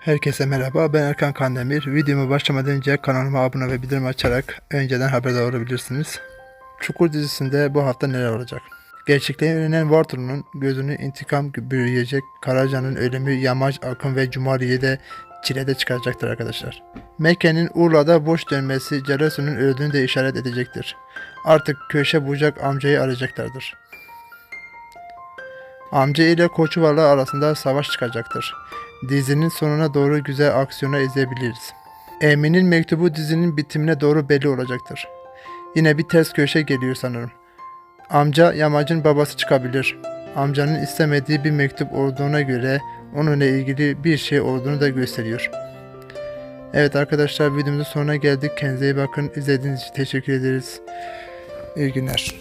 Herkese merhaba ben Erkan Kandemir. Videoma başlamadan önce kanalıma abone ve bildirim açarak önceden haberdar olabilirsiniz. Çukur dizisinde bu hafta neler olacak? Gerçekliği öğrenen Wartor'un gözünü intikam bürüyecek Karaca'nın ölümü Yamaç, Akın ve Cumali'yi de çilede çıkaracaktır arkadaşlar. Mekke'nin Urla'da boş dönmesi Celasun'un öldüğünü de işaret edecektir. Artık köşe bucak amcayı arayacaklardır. Amca ile Koçuvarlı arasında savaş çıkacaktır. Dizinin sonuna doğru güzel aksiyona izleyebiliriz. Emin'in mektubu dizinin bitimine doğru belli olacaktır. Yine bir ters köşe geliyor sanırım. Amca yamacın babası çıkabilir. Amcanın istemediği bir mektup olduğuna göre onunla ilgili bir şey olduğunu da gösteriyor. Evet arkadaşlar videomuzun sonuna geldik. Kendinize iyi bakın. İzlediğiniz için teşekkür ederiz. İyi günler.